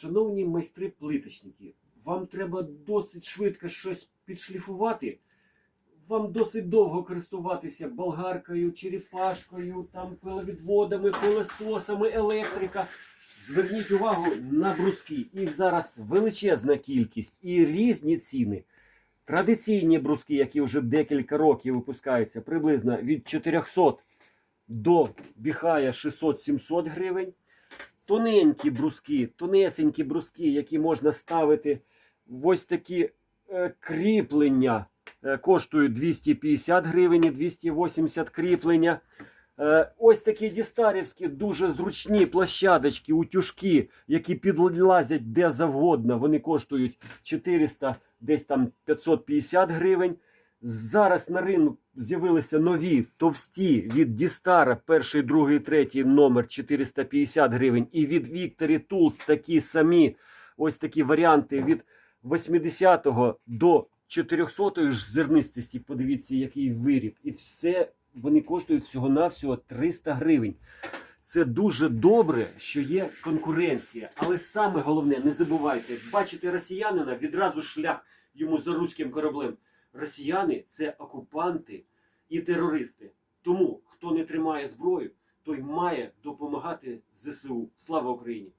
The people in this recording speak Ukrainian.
Шановні майстри-плиточники, вам треба досить швидко щось підшліфувати. Вам досить довго користуватися болгаркою, черепашкою, там пиловідводами, пилососами, електрика. Зверніть увагу на бруски. Їх зараз величезна кількість і різні ціни. Традиційні бруски, які вже декілька років випускаються, приблизно від 400 до біхая 600-700 гривень. Тоненькі бруски, тонесенькі бруски, які можна ставити в ось такі е, кріплення, е, коштують 250 гривень, і 280 кріплення. Е, ось такі дістарівські, дуже зручні площадочки, утюжки, які підлазять де завгодно. Вони коштують 400, десь там 550 гривень. Зараз на ринку з'явилися нові товсті від Дістара, перший, другий, третій номер 450 гривень. І від Victory Tools такі самі ось такі варіанти від 80 до 400 ж зернистості. Подивіться, який виріб. І все вони коштують всього-навсього 300 гривень. Це дуже добре, що є конкуренція. Але саме головне, не забувайте, бачите росіянина, відразу шлях йому за руським кораблем. Росіяни це окупанти і терористи. Тому хто не тримає зброю, той має допомагати ЗСУ. Слава Україні!